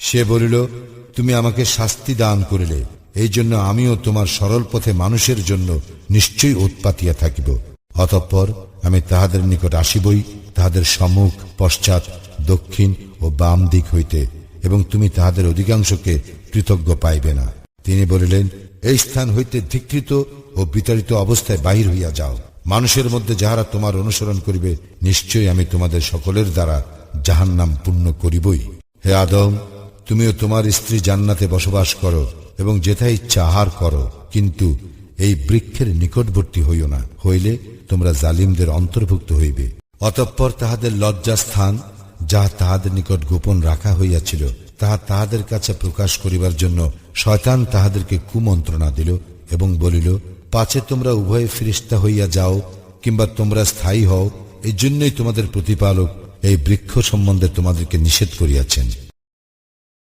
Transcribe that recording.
সে বলিল, তুমি আমাকে শাস্তি দান করিলে, এই জন্য আমিও তোমার সরল পথে মানুষের জন্য নিশ্চয়ই উৎপাতিয়া থাকিব। অতঃপর আমি তাহাদের নিকট আসিবই, তাহাদের সম্মুখ, পশ্চাৎ, দক্ষিণ ও বাম দিক হইতে, এবং তুমি তাহাদের অধিকাংশকে কৃতজ্ঞ পাইবে না। তিনি বলিলেন, এই স্থান হইতে ধিকৃত ও বিতাড়িত অবস্থায় বাহির হইয়া যাও। মানুষের মধ্যে যাহারা তোমার অনুসরণ করিবে, নিশ্চয়ই আমি তোমাদের সকলের দ্বারা জাহান্নাম পূর্ণ করিবই। হে আদম তুমিও তোমার স্ত্রী জান্নাতে বসবাস করো এবং যেথা ইচ্ছা আহার করো, কিন্তু এই বৃক্ষের নিকটবর্তী হইও না, হইলে তোমরা জালিমদের অন্তর্ভুক্ত হইবে। অতঃপর তাহাদের লজ্জাস্থান, যাহা তাহাদের নিকট গোপন রাখা হইয়াছিল, তাহা তাহাদের কাছে প্রকাশ করিবার জন্য শয়তান তাহাদেরকে কুমন্ত্রণা দিল এবং বলিল, পাছে তোমরা উভয়ে ফিরিস্তা হইয়া যাও, কিংবা তোমরা স্থায়ী হও এই জন্যই তোমাদের প্রতিপালক এই বৃক্ষ সম্বন্ধে তোমাদেরকে নিষেধ করিয়াছেন।